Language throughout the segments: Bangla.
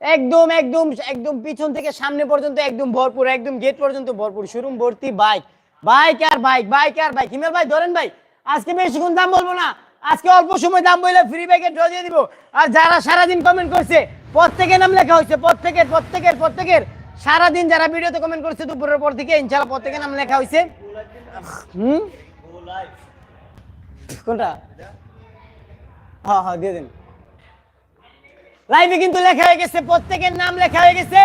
একদম একদম একদম পিছন থেকে সামনে পর্যন্ত একদম ভরপুর, একদম গেট পর্যন্ত ভরপুর। শোরুম ভর্তি বাইক বাইক আর বাইক বাইক আর বাইক হিমেল ভাই, ধরেন ভাই, আজকে বেশিক্ষণ দাম বলব না। আজকে অল্প সময় দাম বললে ফ্রি বাইকের ড্র দিয়ে দিব। আর যারা সারাদিন কমেন্ট করছে প্রত্যেকের নাম লেখা হয়েছে, প্রত্যেকের প্রত্যেকের প্রত্যেকের। সারাদিন যারা ভিডিওতে কমেন্ট করছে, দুপুরের পর থেকে ইনশাল্লাহ প্রত্যেকের নাম লেখা হয়েছে। হুম? কোনটা? হ্যাঁ হ্যাঁ দিয়ে দিন। লাইভে কিন্তু লেখা হয়ে গেছে, প্রত্যেকের নাম লেখা হয়ে গেছে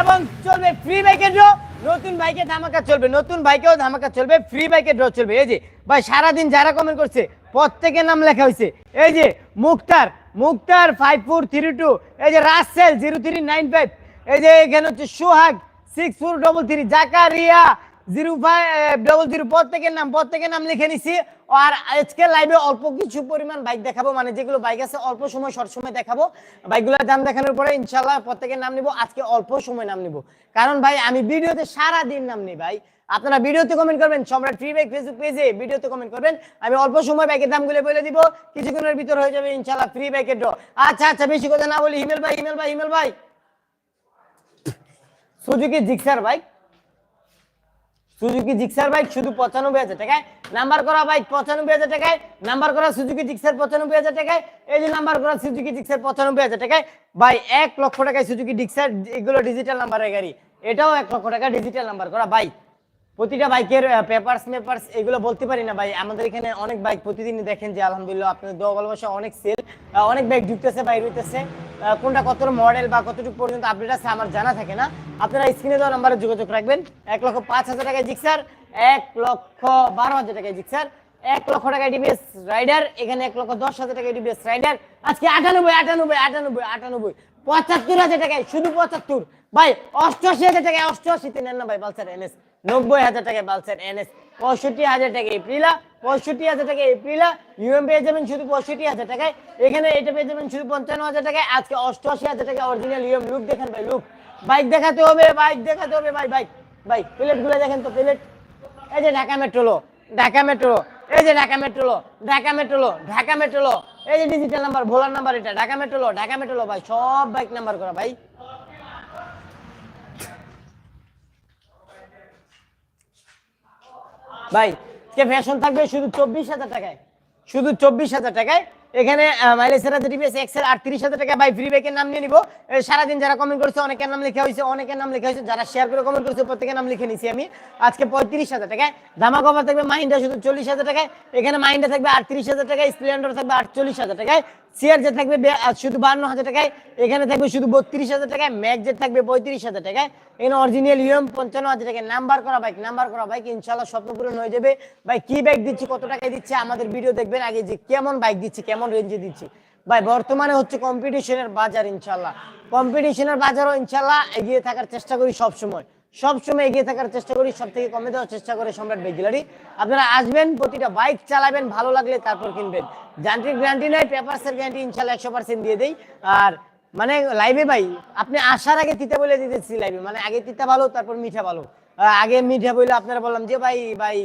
এবং চলবে ফ্রি বাইকের ড্র নতুন বাইকে ধামাকা চলবে, নতুন বাইকেও ধামাকা চলবে ফ্রি বাইকের ড্র চলবে। এই যে, ভাই, সারাদিন যারা কমেন্ট করছে, প্রত্যেকের নাম লেখা হয়েছে। এই যে, Muktar Muktar five four three two এই যে Rasel zero three nine five এই যে এখানে হচ্ছে Sohag six four double three Zakaria zero five double zero প্রত্যেকের নাম প্রত্যেকের নাম লিখে নিছি। আর আজকে লাইভে অল্প কিছু পরিমাণ বাইক দেখাবো মানে যেগুলো বাইক আছে অল্প সময় শর্ট সময় দেখাবো। বাইকগুলোর দাম দেখানোর পরে ইনশাল্লাহ প্রত্যেকের নাম নিব, আজকে অল্প সময় নাম নিব। কারণ ভাই, আমি ভিডিওতে সারা দিন নাম নিই ভাই। আপনারা ভিডিওতে কমেন্ট করবেন, সম্রাট ফ্রি বাইক ফেসবুক পেজে ভিডিওতে কমেন্ট করবেন। আমি অল্প সময় বাইকের দামগুলো বলে দিব, কিছুক্ষণের ভিতর হয়ে যাবে ইনশাল্লাহ ফ্রি বাইকের ড্র আচ্ছা আচ্ছা বেশি কথা না বলি, হিমেল ভাই হিমেল ভাই হিমেল ভাই। Suzuki Gixxer bike Suzuki Gixxer bike শুধু পঁচানব্বই হাজার টাকায়। নাম্বার করা বাইক পঁচানব্বই হাজার টাকায়। নাম্বার করা সুজুকি জিক্সার পঁচানব্বই হাজার টাকায়। এই যে নাম্বার করা সুজুকি জিক্সার পঁচানব্বই হাজার টাকায়, ভাই, এক লক্ষ টাকায় সুজুকি জিক্সার, এগুলো ডিজিটাল নাম্বারের গাড়ি। এটাও এক লক্ষ টাকা ডিজিটাল নাম্বার করা। বাইক প্রতিটা বাইকের পেপারস মেপারস এগুলো বলতে পারি না ভাই। আমাদের এখানে অনেক বাইক প্রতিদিনই দেখেন যে, আলহামদুলিল্লাহ, আপনাদের দোয়া ভালোবাসা, অনেক সেল অনেক বাইক ঢুকতেছে, বাইর হইতেছে। কোনটা কত মডেল বা কতটুকু পর্যন্ত আপডেট আছে আমার জানা থাকে না। আপনারা স্ক্রিনে দেওয়া নাম্বারে যোগাযোগ রাখবেন। এক লক্ষ পাঁচ হাজার টাকায় জিক্সার এক লক্ষ বারো হাজার টাকায় জিক্সার এক লক্ষ টাকায় ডিবিএস রাইডার এখানে এক লক্ষ দশ হাজার টাকায় ডিবিএস রাইডার আজকে আটানব্বই আটানব্বই আটানব্বই আটানব্বই, পঁচাত্তর হাজার টাকায়, শুধু পঁচাত্তর। ভাই, অষ্টআশি হাজার টাকায় অষ্টআশিতে নেন না ভাই, পালসার এনএস নব্বই হাজার টাকায় পালসার এনএস পঁয়ষট্টি হাজার টাকা এপ্রিলা পঁয়ষট্টি হাজার টাকা এপ্রিলা ইউএম পেয়ে যাবেন শুধু পঁয়ষট্টি হাজার টাকায়। এখানে এটা পেয়ে যাবেন শুধু পঞ্চান্ন হাজার টাকায়। আজকে অষ্টআশি হাজার টাকা অরিজিনাল ইউএম লুক দেখেন ভাই লুক বাইক দেখাতে হবে বাইক দেখাতে হবে ভাই বাইক ভাই প্লেটগুলো দেখেন তো প্লেট এই যে ঢাকা মেট্রোলো ঢাকা মেট্রো এই যে ঢাকা মেট্রোলো ঢাকা মেট্রোলো ঢাকা মেট্রোলো এই যে ডিজিটাল নাম্বার ভোলার নাম্বার এটা, ঢাকা মেট্রোলো ঢাকা মেট্রোলো ভাই, সব বাইক নাম্বার করা ভাই। ভাই ফ্যাশন থাকবে শুধু চব্বিশ হাজার টাকায়। শুধু চব্বিশ হাজার টাকায় এখানে মাইলেজের হাজার টিভিএস এক্সেল আটত্রিশ হাজার টাকা ভাই ফ্রি বাইকের নাম নিয়ে নিবো। সারাদিন যারা কমেন্ট করছে, অনেকের নাম লেখা হয়েছে, অনেকের নাম লেখা হয়েছে। যারা শেয়ার করে কমেন্ট করছে, প্রত্যেকের নাম লিখে নিছি আমি। আজকে পঁয়ত্রিশ হাজার টাকায়। ধামা কভার থাকবে মাইন্ডা শুধু চল্লিশ হাজার টাকায়। এখানে মাইন্ডা থাকবে আটত্রিশ হাজার টাকায় স্প্লেন্ডার থাকবে আটচল্লিশ হাজার টাকায়। সিআর যে থাকবে শুধু বান্ন হাজার টাকায়। এখানে থাকবে শুধু বত্রিশ হাজার টাকায়। ম্যাক জেট থাকবে পঁয়ত্রিশ হাজার টাকায়। এখানে অরিজিনাল ইউএম পঞ্চান্ন হাজার টাকায়। নাম্বার করা বাইক নাম্বার করা বাইক ইনশাল্লাহ স্বপ্ন পূরণ হয়ে যাবে। ভাই, কি বাইক দিচ্ছি, কত টাকায় দিচ্ছে, আমাদের ভিডিও দেখবেন। আগে যে কেমন বাইক দিচ্ছি, কেমন রেঞ্জে দিচ্ছি। ভাই, বর্তমানে হচ্ছে কম্পিটিশনের বাজার ইনশাল্লাহ কম্পিটিশনের বাজারও ইনশাল্লাহ এগিয়ে থাকার চেষ্টা করি সব সময় সব সময় এগিয়ে থাকার চেষ্টা করি সব থেকে কমে দেওয়ার চেষ্টা করে সম্রাট বেগিলারি। আপনারা আসবেন, প্রতিটা বাইক চালাবেন, ভালো লাগলে তারপর কিনবেন। যান্ত্রিক গ্যারান্টি নেই পেপারসের গ্যারান্টি ইনশাল্লাহ একশো পার্সেন্ট দিয়ে দেই। আর মানে লাইভে ভাই, আপনি আসার আগে তিতা বলে দিতেছি লাইভে মানে আগে তিতা ভালো, তারপর মিঠা ভালো। আগে মিঠা বলে আপনারা বললাম যে, ভাই ভাই,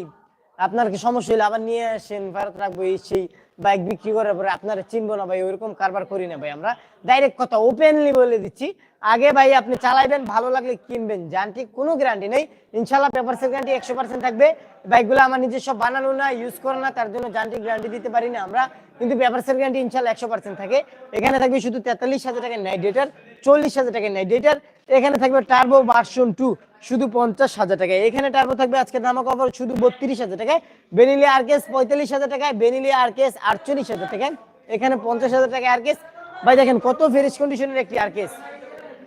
আপনার কি সমস্যা হলে আবার নিয়ে আসেন, ফেরত রাখব এই সেই। বাইক বিক্রি করার পরে আপনারা চিনবো না ভাই, ওইরকম কারবার করি না ভাই আমরা। ডাইরেক্ট কথা ওপেনলি বলে দিচ্ছি। আগে ভাই আপনি চালাইবেন, ভালো লাগলে কিনবেন। জানটি কোনো গ্যারান্টি নেই। ইনশাল্লাহ পেপারসের গ্যারান্টি একশো পার্সেন্ট থাকবে। বাইকগুলো আমার নিজস্ব বানানো না ইউজ করে না, তার জন্য যান্ত্রিক গ্যারান্টি দিতে পারি না আমরা। কিন্তু পেপারসের গ্যারান্টি ইনশাল্লাহ একশো পার্সেন্ট থাকে। এখানে থাকবে শুধু তেতাল্লিশ হাজার টাকা নাইট ডেটার চল্লিশ হাজার টাকা নেয়। ডেটার এখানে থাকবে টার্বো ভার্সন টু শুধু পঞ্চাশ হাজার টাকায়। এখানে টার্বো থাকবে আজকে ধামাক অফার শুধু বত্রিশ হাজার টাকায়। বেনিলি আরকেস পঁয়তাল্লিশ হাজার টাকায় বেনিলি আরকেস আটচল্লিশ হাজার টাকায়। এখানে পঞ্চাশ হাজার টাকায় আরকেস ভাই দেখেন কত ফ্রেশ কন্ডিশনের একটি আরকেস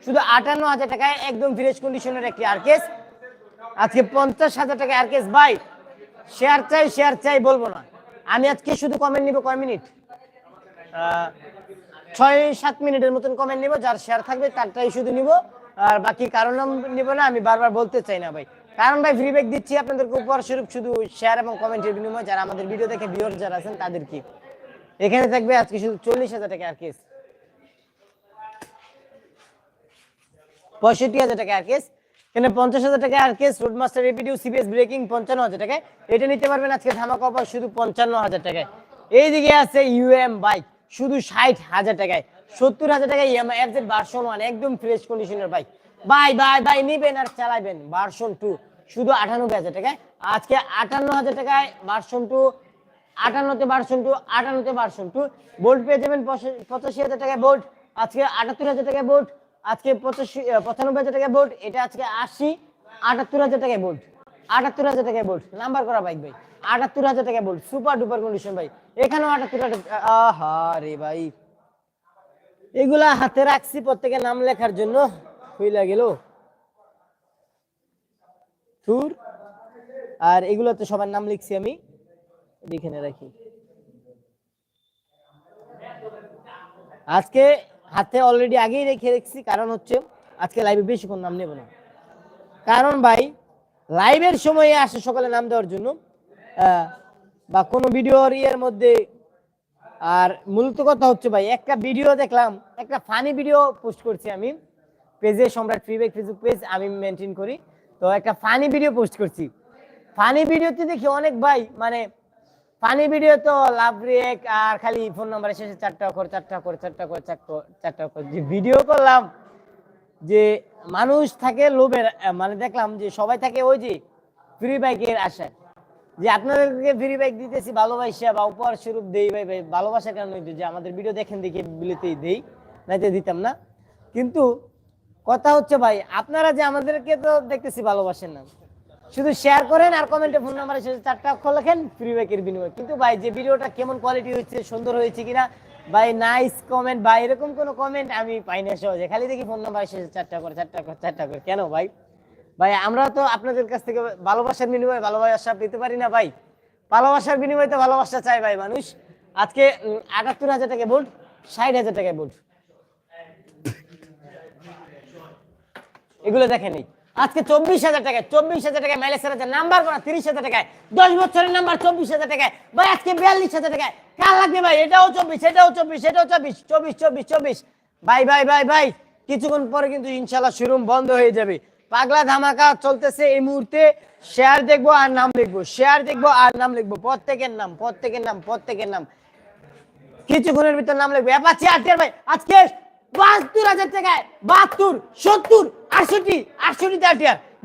শুধু আটান্ন হাজার টাকায় একদম ফ্রেশ কন্ডিশনের একটি আরকেস আজকে পঞ্চাশ হাজার টাকা আরকেস ভাই শেয়ার চাই শেয়ার চাই বলব না। আমি আজকে শুধু কমেন্ট নিব কয় মিনিট? ছয় সাত মিনিটের মতন কমেন্ট নিব, যার শেয়ার থাকবে তারটাই শুধু নিব। আর বাকি কারণ নিব না, আমি বারবার বলতে চাই না ভাই। কারণ ভাই ফ্রি ব্যাক দিচ্ছি আপনাদেরকে উপহার স্বরূপ শুধু শেয়ার এবং কমেন্টের বিনিময়। যারা আমাদের ভিডিও দেখে ভিউয়ার যারা আছেন তাদের কি এখানে থাকবে আজকে শুধু চল্লিশ হাজার টাকা আর কেস পঁয়ষট্টি হাজার টাকা আর কেস এখানে পঞ্চাশ হাজার টাকা আর কেস রোডমাস্টার রেপিডিউ সিবিএস ব্রেকিং পঞ্চান্ন হাজার টাকায়। এটা নিতে পারবেন আজকে ধামাকা অফার শুধু পঞ্চান্ন হাজার টাকায়। এইদিকে আছে ইউএম বাইক শুধু ষাট হাজার টাকায়, সত্তর হাজার টাকা EMI F Z version one একদম ফ্রেশ কন্ডিশনের বাইক বাই বাই বাই নিবেন আর চালাবেন ভার্সন টু শুধু আটানব্বই হাজার টাকায়। আজকে আটান্ন হাজার টাকায় ভার্সন টু আটান্নতে ভার্সন টু আটান্নতে ভার্সন টু বোল্ট পেয়ে যাবেন পঁচাশি হাজার টাকায় বোল্ট আজকে আটাত্তর হাজার টাকায় বোল্ট আজকে পঁচাশি পঁচানব্বই হাজার টাকায় বোল্ট এটা আজকে আশি, আটাত্তর হাজার টাকায় বোল্ট আটাত্তর হাজার টাকায় বোল্ট নাম্বার করা বাইক ভাই। আটাত্তর হাজার টাকায় বোল্ট সুপার ডুপার কন্ডিশন ভাই। এখানেও আটাত্তর আহা রে ভাই। এগুলা হাতে রাখছি প্রত্যেকের নাম লেখার জন্য, হইলা গেল। থুর আর এগুলোতে সবার নাম লিখছি আমি এখানে রাখি। আজকে হাতে অলরেডি আগেই রেখে রেখেছি, কারণ হচ্ছে আজকে লাইভে বেশিক্ষণ নাম নেব না। কারণ ভাই লাইভের সময়ে আসে সকালে নাম দেওয়ার জন্য বা কোনো ভিডিওর ইয়ের মধ্যে। আর মূলত কথা হচ্ছে ভাই, একটা ভিডিও দেখলাম, একটা ফানি ভিডিও পোস্ট করছি আমি। পেজে সম্রাট ফ্রিবেক ফেসবুক পেজ আমি মেনটেন করি। তো একটা ফানি ভিডিও পোস্ট করছি। ফানি ভিডিওতে দেখি অনেক ভাই মানে ফানি ভিডিও তো লাভ রিয়েক আর খালি ফোন নাম্বারে শেষে চারটা করে চারটা করে চারটা করে চারটা করে যে ভিডিও করলাম, যে মানুষ থাকে লোভের মানে দেখলাম যে সবাই থাকে ওই যে ফ্রি বাইকের আশায়। যে আপনাদেরকে ফ্রি বাইক দিতেছি, ভালোবাসা বা উপহার স্বরূপ দেই ভাই ভাই ভালোবাসার কারণে যে আমাদের ভিডিও দেখেন দেখে বিলিতেই দেই, নাইতে দিতাম না। কিন্তু কথা হচ্ছে ভাই, আপনারা যে আমাদেরকে তো দেখতেছি ভালোবাসেন না। শুধু শেয়ার করেন আর কমেন্টে ফোন নাম্বারে শেষে চারটা অক্ষর লেখেন ফ্রি বাইকের বিনিময়ে। কিন্তু ভাই, যে ভিডিওটা কেমন কোয়ালিটি হচ্ছে সুন্দর হয়েছে কিনা, ভাই নাইস কমেন্ট বা এরকম কোনো কমেন্ট আমি পাই না সহজে। খালি দেখি ফোন নাম্বার শেষে চারটা করে চারটা করে চারটা করে। কেন ভাই? ভাই, আমরা তো আপনাদের কাছ থেকে ভালোবাসার বিনিময়ে ভালোবাসা পেতে পারি না ভাই। ভালোবাসার বিনিময়ে তো ভালোবাসা চাই ভাই মানুষ। আজকে আটাত্তর হাজার টাকা ভোল্ট ষাট হাজার টাকা ভোল্ট এগুলো দেখেনি আজকে চব্বিশ হাজার টাকায়, চব্বিশ হাজার টাকায় মাইলেজ হাজার নাম্বার করা, তিরিশ হাজার টাকায়, দশ বছরের নাম্বার চব্বিশ হাজার টাকায়, ভাই, আজকে বিয়াল্লিশ হাজার টাকায়। কার লাগবে ভাই? এটাও চব্বিশ এটাও চব্বিশ এটাও চব্বিশ চব্বিশ চব্বিশ চব্বিশ। ভাই ভাই ভাই ভাই, কিছুক্ষণ পরে কিন্তু ইনশাল্লাহ শোরুম বন্ধ হয়ে যাবে। পাগলা ধামাকা চলতেছে এই মুহূর্তে। শেয়ার দেখব আর নাম লিখব। শেয়ার দেখব আর নাম লিখব। প্রত্যেকের নাম প্রত্যেকের নাম প্রত্যেকের নাম। কিছুক্ষণের ভিতর নাম লিখব। অ্যাপাচি ভাই, আজকে বাহাত্তর হাজার টাকায় বাহাত্তর, সত্তর, আটষট্টি আটষট্টি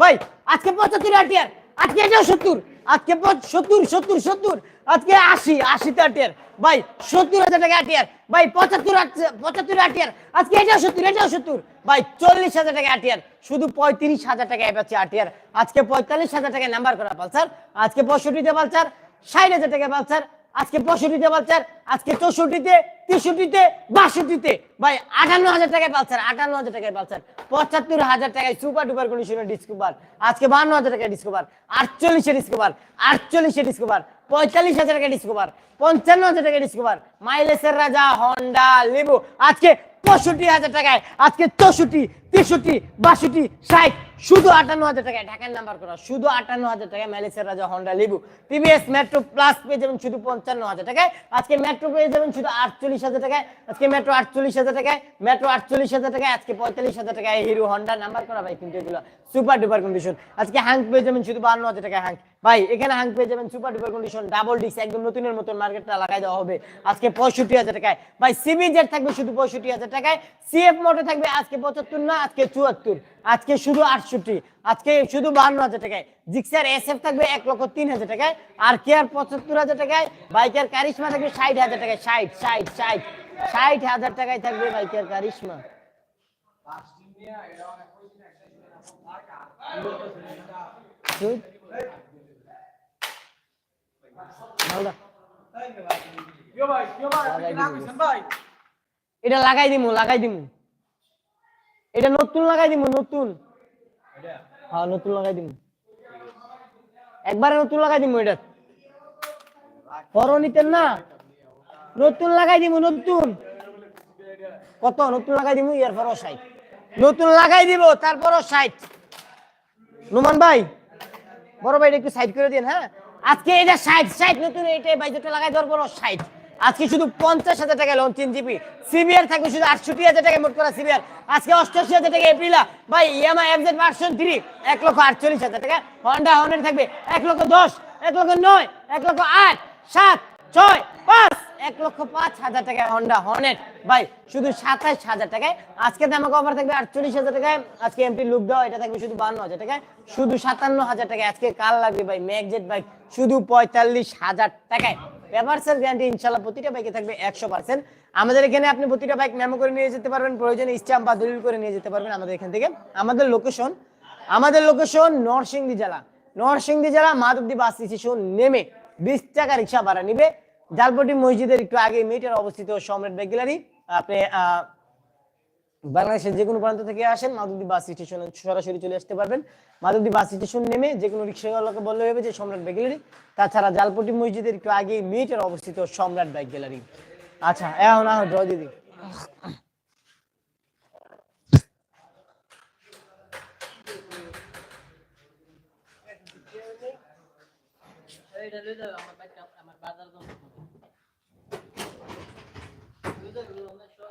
ভাই, আজকে পঁচাত্তর আটিয়ার আজকে এটাও সত্তর। আজকে সত্তর সত্তর সত্তর। আজকে আশি আশিতে আটিয়ার ভাই, সত্তর হাজার টাকা আটিয়ার ভাই, পঁচাত্তর পঁচাত্তর আটিয়ার আজকে এটাও সত্তর এটাও সত্তর। ভাই, চল্লিশ হাজার টাকা আটিয়ার শুধু পঁয়ত্রিশ হাজার টাকা অ্যাপাচি আটিয়ার আজকে পঁয়তাল্লিশ হাজার টাকা নাম্বার করা, পালসার। আজকে পঁয়ষট্টিতে, পালসার। ষাট হাজার টাকা, পালসার। আজকে পঁয়ষট্টিতে, পালসার। আজকে চৌষট্টিতে, তেষট্টিতে, বাষট্টিতে। ভাই, আটান্ন হাজার টাকায়, পালসার। আটান্ন হাজার টাকায়, পালসার। পঁচাত্তর হাজার টাকায় সুপার ডুপার কন্ডিশনের ডিসকভার। আজকে বান্ন হাজার টাকায় ডিসকভার, আটচল্লিশে ডিসকভার আটচল্লিশে ডিসকভার, পঁয়তাল্লিশ হাজার টাকা ডিসকভার, পঞ্চান্ন হাজার টাকা ডিসকভার। মাইলেসের রাজা হন্ডা, লেবু। আজকে পঁয়ষট্টি হাজার টাকায়, আজকে চৌষট্টি, তেষট্টি, বাষট্টি, ষাট, শুধু আটান্ন হাজার টাকায়, ঢাকার নাম্বার করা, শুধু আটান্ন হাজার টাকায় ম্যালেসের রাজা Honda Livo TVS Metro Plus পেয়ে যাবেন শুধু পঞ্চান্ন হাজার টাকায়, আজকে মেট্রো পেয়ে যাবেন শুধু আটচল্লিশ হাজার টাকায়, আজকে মেট্রো আটচল্লিশ হাজার টাকায় মেট্রো আটচল্লিশ হাজার টাকায়, আজকে পঁয়তাল্লিশ হাজার টাকায় হিরো হন্ডা নাম্বার করা ভাই কিন্তু এগুলো সুপার ডুপার কন্ডিশন। আজকে হ্যাঙ্ক পেয়ে যাবেন শুধু বান্ন হাজার টাকায় হ্যাঙ্ক ভাই, এখানে হ্যাঙ্ক পেয়ে যাবেন super duper condition double disc একদম নতুনের মতন মার্কেটটা লাগাই দেওয়া হবে। আজকে পঁয়ষট্টি হাজার টাকায়। ভাই সিবি জেড থাকবে শুধু পঁয়ষট্টি হাজার টাকায়। সিএফ মোটর থাকবে আজকে পঁচাত্তর, না আজকে চুয়াত্তর। আজকে শুধু আটষট্টি, আজকে শুধু বান্ন হাজার টাকায়। জিক্সার এস এফ থাকবে এক লক্ষ তিন হাজার টাকায়। আর কেয়ার পঁচাত্তর হাজার টাকায়। বাইকের কারিশমা থাকবে ষাট হাজার টাকায়। ষাট ষাট ষাট ষাট হাজার টাকায় থাকবে বাইকের কারিশমা। এটা লাগাই দিমু লাগাই দিমু। এটা নতুন লাগাই দিমু, নতুন। হ্যাঁ নতুন লাগাই দিমু। একবারে নতুন লাগাই দিমু এটা। বড় না? নতুন লাগাই দিমু, নতুন। কত? নতুন লাগাই দিমু এর পরও ষাট। নতুন লাগাই দিব, তারপরও ষাট। নুমান ভাই, বড় ভাই একটু সাইড করে দিন হ্যাঁ? আজকে এটা ষাট ষাট নতুন এটা বাইজটা লাগাই দেওয়ার পরও ষাট আজকে শুধু পঞ্চাশ হাজার টাকা লোন তিন জিবি সিবিআর থাকবে শুধু আটষট্টি হাজার টাকা, মোট করা সিবিআর আজকে অষ্টআশি হাজার টাকা এপ্রিলা ভাই ইএমআই এফজেড ভার্সন থ্রি এক লক্ষ আটচল্লিশ হাজার টাকা। হন্ডা হন্ড্রেড থাকবে এক লক্ষ দশ, এক লক্ষ নয়, এক লক্ষ আট, সাত, ছয়, পাঁচ। এক লক্ষ পাঁচ হাজার টাকায় হন্ডা হর্নেট ভাই, শুধু সাতাইশ হাজার টাকায়। আজকে দামাকে অফার থাকবে আটচল্লিশ হাজার টাকায়। আজকে এমপি লুক দেওয়া, এটা থাকবে শুধু বান্ন হাজার টাকায়। শুধু সাতান্ন হাজার টাকায় আজকে কাল লাগবে ভাই? ম্যাকজেট বাইক শুধু পঁয়তাল্লিশ হাজার টাকায়। গ্যারান্টি ইনশাল্লাহ প্রতিটা বাইকে থাকবে একশো পার্সেন্ট আমাদের এখানে আপনি প্রতিটা বাইক মেমো করে নিয়ে যেতে পারবেন, প্রয়োজনে স্ট্যাম্প বা দলিল করে নিয়ে যেতে পারবেন আমাদের এখান থেকে। আমাদের লোকেশন আমাদের লোকেশন নরসিংদী জেলা। নরসিংদী জেলা মাধবদী বাস স্টেশন নেমে বিশ টাকা রিক্সা ভাড়া নিবে। জালপটি মসজিদের একটু আগে মিটার অবস্থিত সম্রাট বাইক গ্যালারি আপনি বাংলাদেশের যে কোনো প্রান্ত থেকে আসেন মাধবদী বাস স্টেশনে সরাসরি চলে আসতে পারবেন। মাধবদী বাস স্টেশন নেমে যে কোনো রিক্সাওয়ালাকে বললে হবে যে সম্রাট বাইক গ্যালারি তাছাড়া জালপটি মসজিদের একটু আগে মিটার অবস্থিত সম্রাট বাইক গ্যালারি আচ্ছা এখন আহ ড্র দিদি।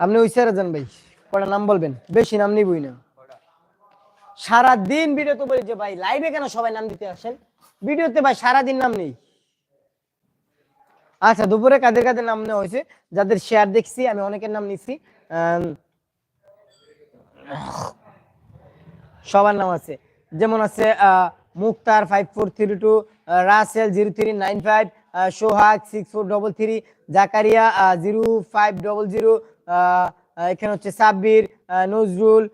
আপনি ওই স্যারে যান ভাই কটা নাম বলবেন? বেশি নাম নিবই না। সারা দিন ভিডিওতে বলি যে ভাই লাইভে কেন সবাই নাম দিতে আসেন? ভিডিওতে ভাই সারা দিন নাম নেই। আচ্ছা দুপুরে কাদের কাদের নাম নেওয়া হয়েছে? যাদের শেয়ার দেখছি আমি অনেকের নাম আম, সবার নাম আছে। যেমন আছে Muktar five four three two Rasel zero three nine five Sohag six four double three Zakaria zero five double zero এখানে হচ্ছে সাব্বির নজরুল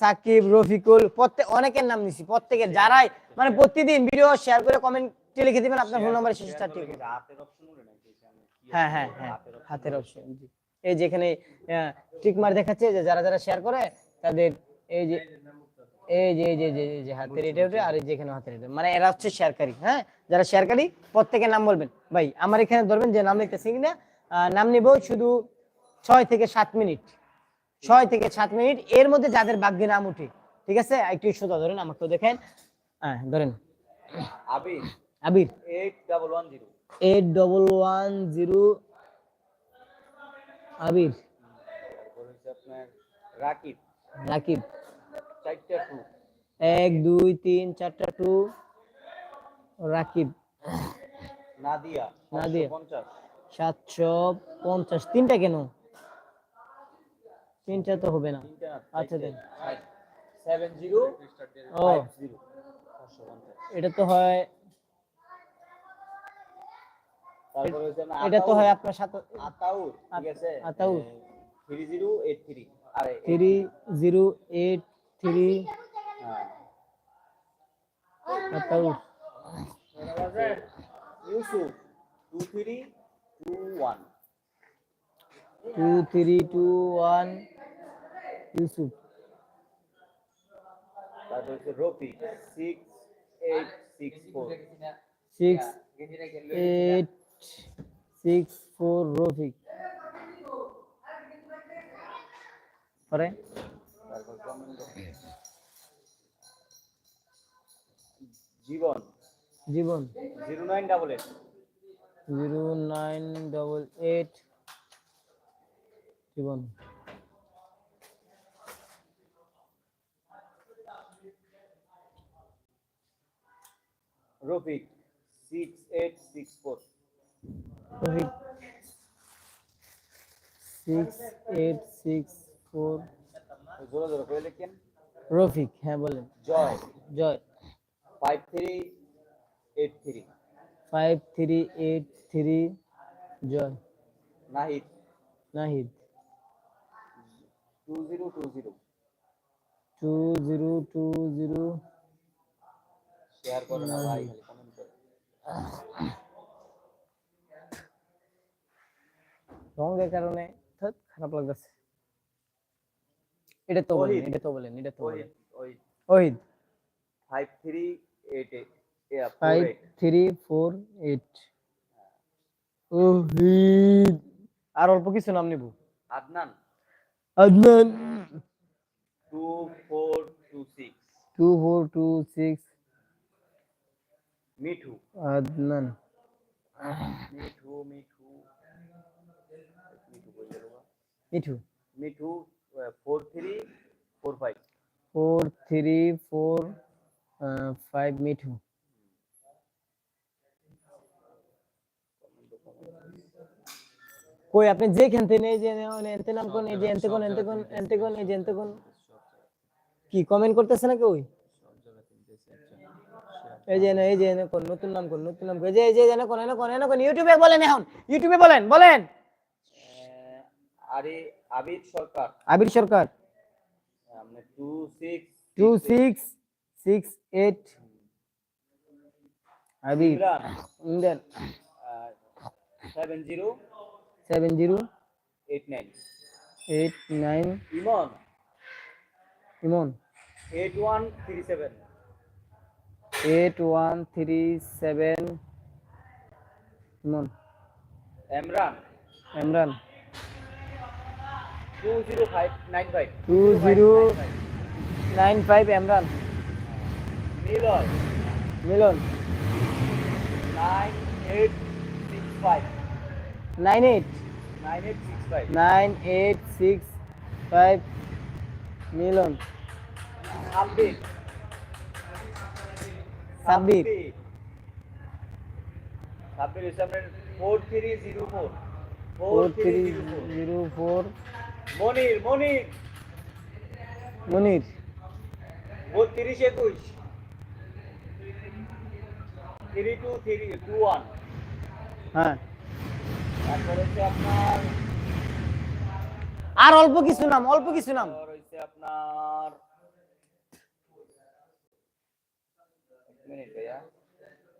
সাকিব রফিকুল প্রত্যেক অনেকের নাম নিছি প্রত্যেকের। যারাই মানে প্রতিদিন ভিডিও শেয়ার করে কমেন্টে লিখে দিবেন আপনার ফোন নাম্বার শেষে চারটি হ্যাঁ হ্যাঁ হ্যাঁ হাতের অপশন এই যেখানে টিক মার দেখাচ্ছে যে যারা যারা শেয়ার করে তাদের এই যে এই যে এই যে এই যে- হাতের এটা উঠে আর এই যেখানে হাতের এটা। মানে এরা হচ্ছে শেয়ারকারী হ্যাঁ? যারা শেয়ারকারী প্রত্যেকের নাম বলবেন। ভাই আমার এখানে ধরবেন যে নাম লিখতেছি কিনা? আহ, নাম নিব শুধু ছয় থেকে সাত মিনিট। ছয় থেকে সাত মিনিট। এর মধ্যে যাদের ভাগ্যে নাম উঠে ঠিক আছে? একটু সোজা ধরেন আমাকে দেখেন। হ্যাঁ ধরেন। Abir. Abir. Eight double one zero eight double one zero Abir. আপনার রাকিব। রাকিব। চারটা টু এক দুই তিন চারটা টু রাকিব। নাদিয়া নাদিয়া। পঞ্চাশ। সাতশো পঞ্চাশ। তিনটা কেন? তিনটা তো হবে না। আচ্ছা দেন। এটা তো হয় এটা তো হয় আপনার সাথে আতাউ ঠিক আছে? আতাউ 3083 আরে 3083 ইউসুফ 2321 2321 ইউসুফ তারপর হচ্ছে Rafiq six eight six four six eight six four Rafiq পরে তারপর comment Jibon Jibon zero nine double eight zero nine double eight Jibon Rafiq six eight six four Rafiq six eight six four জোরে জোরে করে লিখেন। রফিক হ্যাঁ বলেন। Joy. Joy. Five three eight three five three eight three Joy. Nahid. Nahid. Two zero two zero two zero two zero share করো না ভাই খালি কমেন্ট করো। রঙের কারণে খারাপ লাগতেছে। এটা তো বলেন এটা তো বলেন এটা তো বলেন। ওহিদ। 5388 আর অল্প কিছু নাম আদনান। আদনান। 2426 2426 মিঠু আদনান মিঠু মিঠু মিঠু কই? Mithu Mithu four three four five four three four five Mithu কই আপনি যেখান থেকে এই যে এনতে নাম কোন এই যে এনতে কোন এনতে কোন এনতে কোন এই যে এনতে কোন কি কমেন্ট করতেছে না কেউ এই যে এই যে কোন নতুন নাম কোন নতুন নাম এই যে এই যে না কোন না কোন না কোন ইউটিউবে বলেন এখন ইউটিউবে বলেন বলেন। আরে Abir Sarkar. Abir Sarkar. Six eight Abir. Imran. Indian seven zero seven zero eight nine eight nine Emon. Emon. Eight one three seven eight one three seven Emon Emran Imran two zero five nine five two zero nine five Imran Milon Milon nine eight six five nine eight nine eight six five nine eight six five Milon Sabbir Sabbir. Sabbir আপনার four three zero four four three zero four Monir Monir. Monir. বত্রিশ একুশ। Three two three two one হ্যাঁ। তারপর হচ্ছে আপনার আর অল্প কিছু নাম অল্প কিছু নাম। আপনার মিনিট ভাইয়া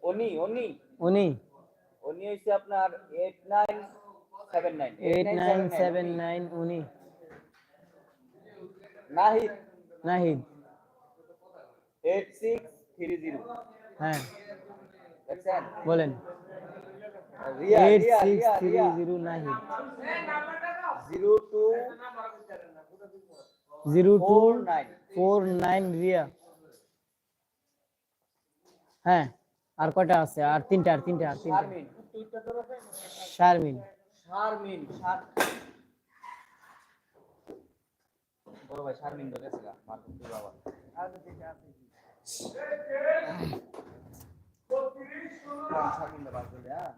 অনি অনি উনি উনি হচ্ছে আপনার eight nine seven nine eight nine seven nine উনি Nahid Nahid eight six three zero হ্যাঁ দেখছেন বলেন Riya eight Riya six Riya three Riya zero Nahid zero two zero two four nine four nine Riya হ্যাঁ আর কয়টা আছে? আর তিনটা আর তিনটা আর তিনটা। শারমিন। শারমিন। শারমিন বড় ভাই শারমিন তো গেছে বাবা। শারমিন দা বার করলে, হ্যাঁ?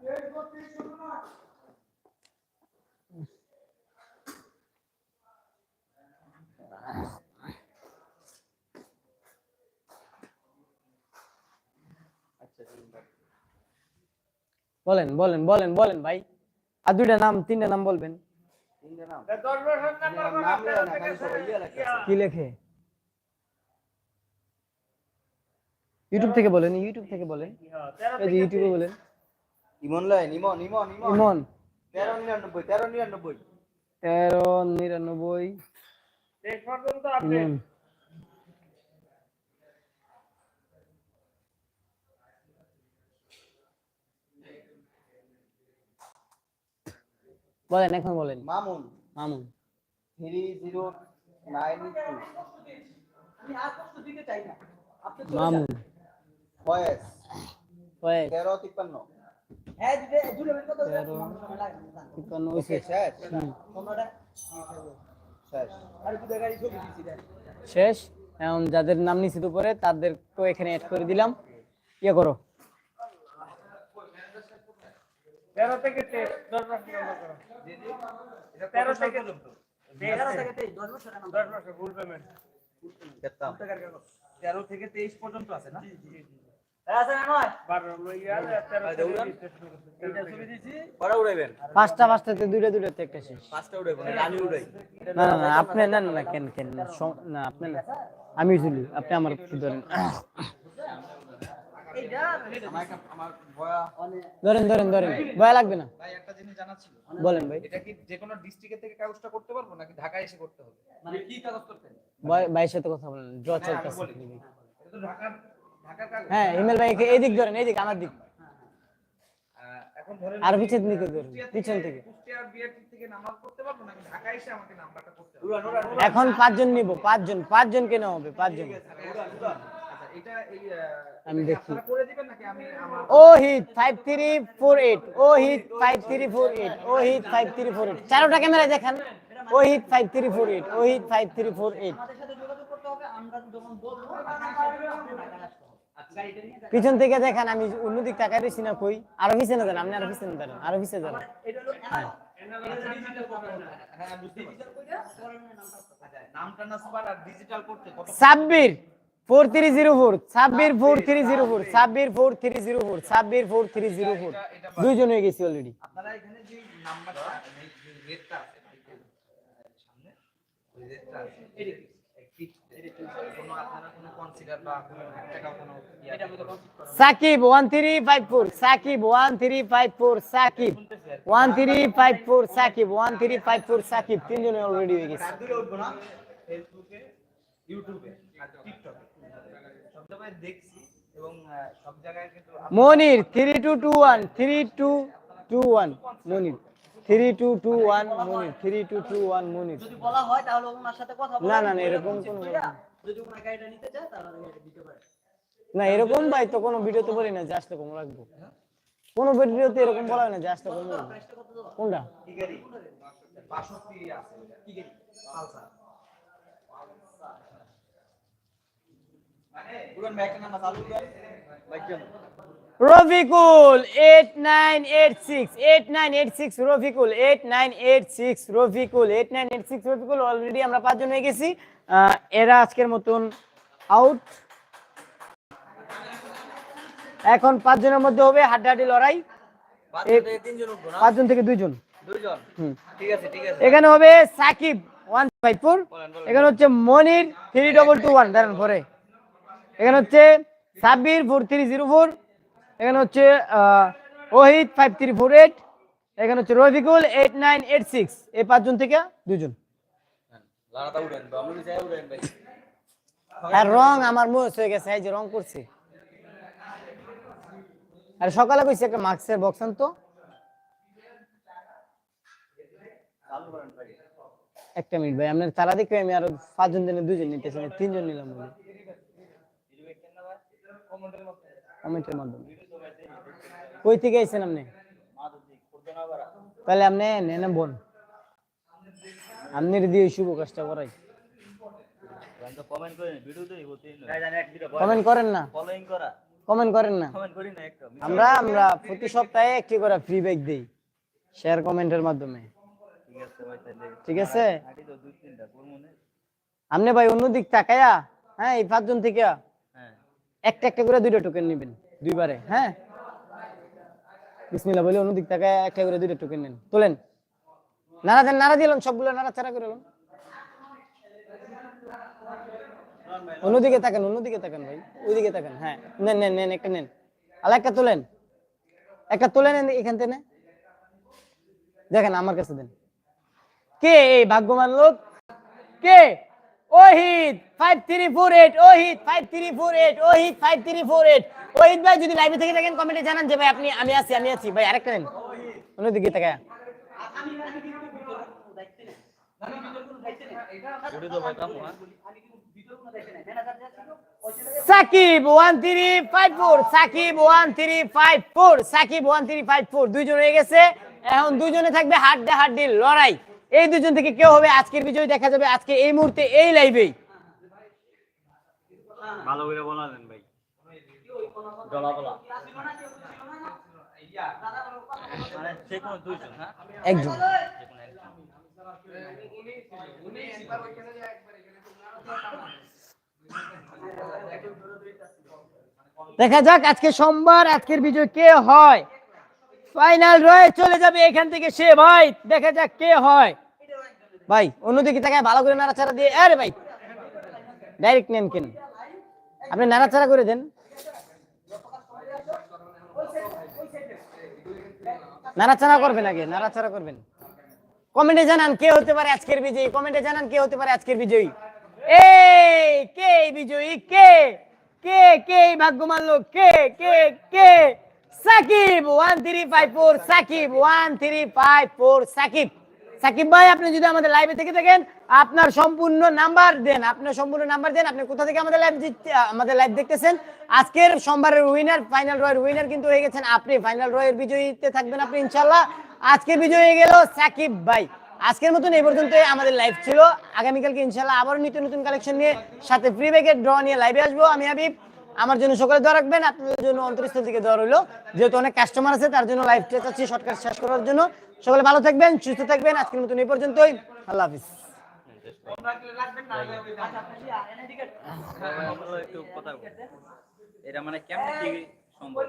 আচ্ছা ঠিক আছে। বলেন বলেন বলেন বলেন ভাই। আর দুইটা নাম তিনটা নাম বলবেন। কি লেখে? ইউটিউব থেকে বলেন ইউটিউব থেকে বলেন। এই যে ইউটিউবে বলেন। ইমন লাইন ইমন ইমন ইমন। তেরো নিরানব্বই তেরো নিরানব্বই। তেরো নিরানব্বই। ইমন বলেন এখন বলেন। Mamun. Mamun. Three zero nine two. Mamun. তেরো তিপ্পান্ন। ওকে শেষ। হুম। শেষ। শেষ। এখন যাদের নাম নিশ্চিত উপরে তাদেরকে এখানে অ্যাড করে দিলাম। ইয়ে তেরো থেকে করো তেরো থেকে তেরো থেকে তেরো তেইশ পর্যন্ত আছে না? পাঁচটা একটা শেষ। আপনি না না না কেন কেন? না, না আপনি না আমি আপনি আমার ধরেন। আমার ধরেন ধরেন ধরেন। ভয় লাগবে না। ভাই একটা জিনিস জানার ছিল। বলেন ভাই। এটা কি যে কোনো ডিস্ট্রিক্টের থেকে কাগজটা করতে পারব নাকি ঢাকায় এসে করতে হবে? মানে কি কাগজ করতেন? ভাই- ভাইয়ের সাথে কথা বলেন ড্র চলতেছে। এটা তো ঢাকার ঢাকার কাগজ। হ্যাঁ ইমেল ভাই এই দিক ধরেন এই দিক আমার দিক। এখন ধরেন আর পিছের দিকে ধরেন পিছন থেকে। কুষ্টিয়ার বিআরটি থেকে নাম্বার করতে পারব নাকি ঢাকায় এসে আমাকে নাম্বারটা করতে হবে? উড়ান উড়ান উড়ান। এখন পাঁচজন নিব পাঁচজন পাঁচজন কেন হবে পাঁচজন। আচ্ছা এটা এই আমি দেখি। Five three four eight five three four eight five three four eight চারোটা ক্যামেরায় দেখান। Ohid five three four eight Ohid five three four eight পিছন থেকে দেখান আমি অন্য দিক তাকাই রয়েছি না কই। আরও পিছনে দেন আপনি আরও পিছনে দেন আরও পিছনে দেন। হ্যাঁ। বুঝতে পারছি নামটা না সুপার আর ডিজিটাল করতে Sabbir four three zero four Sabbir four three zero four Sabbir four three zero four Sabbir four three zero four দুইজন হয়ে গেছি already Sakib one three five four Sakib one three five four Sakib. One three five four Sakib one three five four Sakib. তিনজনে অলরেডি হয়ে গেছে। ফেসবুকে ইউটিউবে টিকটকে সব দেখছি এবং সব জায়গায় কিন্তু Monir three two two one three two two one Monir. Three two two one Monir three two two one Monir. যদি বলা হয় তাহলে ওনার সাথে কথা না, না, না, এরকম কোনো যদি ওনার গাড়িটা নিতে চায় তাহলে দিতে পারে। না এরকম ভাই তো কোনো ভিডিওতে বলি না যে আসলে কম রাখব। কোনো ভিডিওতে এরকম বলা হয় না যে আসলে কম কোনটা কি গাড়ি বাষট্টি আছে কি গাড়ি পালসার মানে পুরো ব্যাকের নাম্বার চালু করেন বাইক কেন Rafiqul eight nine eight six eight nine eight six Rafiqul eight nine eight six Rafiqul eight nine eight six Rafiqul already আমরা পাঁচজন হয়ে গেছি। এরা আজকের মতন আউট এখন পাঁচজনের মধ্যে হবে হাড্ডাহাড্ডি লড়াই। পাঁচজন থেকে দুইজন? এখানে হবে সাকিব ওয়ান ফাইভ ফোর। এখানে হচ্ছে Monir three double two one দাঁড়ান পরে এখানে হচ্ছে Sabbir four three zero four এখানে হচ্ছে Ohid five three four eight এখানে হচ্ছে Rafiqul eight nine eight six এই পাঁচজন থেকে দুজন আর রং আমার মুখ হয়ে গেছে, এই যে রং করছে। আর সকালে কইছি একটা মাস্কের বক্স আনতো। একটা মিনিট ভাই, আপনার তারা দেখে আমি আরও পাঁচজন দিনে দুজন নিতেছি তিনজন নিলাম। বলে কমেন্টের মাধ্যমে। কই থেকে আইছেন আপনি? তাহলে আপনি নেন বোন। আপনি দিয়ে শুভ কাজটা করাই। কমেন্ট করেন না। কমেন্ট করেন না। আমরা আমরা প্রতি সপ্তাহে একটি করে ফ্রি ব্যাগ দেই। শেয়ার কমেন্টের মাধ্যমে। ঠিক আছে? আপনি ভাই অন্যদিক তাকায়া হ্যাঁ এই পাঁচজন থেকে। একটা একটা করে দুইটা টোকেন নেবেন, দুইবারে হ্যাঁ? বিসমিল্লাহ বলে অন্যদিক তাকায় একটা করে দুইটা টোকেন নেন। তোলেন। নাড়া দেন, নাড়া দিলেন সবগুলো নাড়া ছাড়া করে নেন অন্যদিকে তাকান অন্যদিকে তাকান ভাই, ওইদিকে তাকান হ্যাঁ। নেন নেন নেন, একটা নেন। আর একটা তোলেন। একটা তোলে নেন এখান থেকে। দেখেন, আমার কাছে দেন। কে এই ভাগ্যবান লোক? কে? Ohid five three four eight Ohid five three four eight Ohid five three four eight Ohid ভাই, যদি লাইভে থেকে থাকেন কমেন্টে জানান যে ভাই আপনি, আমি আছি আমি আছি। ভাই, আরেকটা নেন। অন্যদিকে হ্যাঁ Sakib one three five four Sakib one three five four Sakib one three five four দুইজন হয়ে গেছে। এখন দুইজনে থাকবে হাড্ডা হাড্ডি লড়াই। এই দুজন থেকে কেউ হবে আজকের বিজয় দেখা যাবে আজকে এই মুহূর্তে এই লাইভেই ভালো করে বলা মানে হ্যাঁ? একজন। দেখা যাক আজকে সোমবার আজকের বিজয় কে হয়। ফাইনাল রয়ে চলে যাবে এখান থেকে সে ভাই। দেখা যাক কে হয়। ভাই, অন্যদিকে তাকায়, ভালো করে নাড়াচাড়া দিয়ে আরে ভাই ডাইরেক্ট নেন কেন? আপনি নাড়াচাড়া করে দেন। নাড়াচাড়া করবেন আগে, নাড়াচাড়া করবেন। কমেন্টে জানান কে হতে পারে আজকের বিজয়ী। কমেন্টে জানান কে হতে পারে আজকের বিজয়ী। এই, কে বিজয়ী? কে? কে কে এই ভাগ্যবান লোক? কে কে কে? Sakib one three five four Sakib one three five four Sakib. Sakib ভাই, আপনি যদি আমাদের লাইভে থেকে থাকেন, আপনার সম্পূর্ণ নাম্বার দেন, আপনার সম্পূর্ণ নাম্বার দেন, আপনি কোথা থেকে আমাদের লাইভ আমাদের লাইভ দেখতেছেন? আজকের সোমবারের উইনার ফাইনাল রয়ের উইনার কিন্তু হয়ে গেছেন আপনি। ফাইনাল রয়ের বিজয়ীতে থাকবেন আপনি ইনশাল্লাহ আজকে বিজয় হয়ে গেল সাকিব ভাই। আজকের মতন এই পর্যন্ত আমাদের লাইভ ছিল। আগামীকালকে ইনশাল্লাহ আবারও নিত্য নতুন কালেকশন নিয়ে সাথে ফ্রি ব্যাগের ড্র নিয়ে লাইভে আসব। আমি হাবিব আমার জন্য সকলে দোয়া রাখবেন আপনাদের জন্য অন্তরস্থল থেকে দোয়া রইল যেহেতু অনেক কাস্টমার আছে, তার জন্য লাইভটা চাচ্ছি শর্টকাট শেষ করার জন্য সকলে ভালো থাকবেন, সুস্থ থাকবেন, আজকের মতন এই পর্যন্তই আল্লাহ হাফিজ। এটা মানে কেমন কি সম্ভব।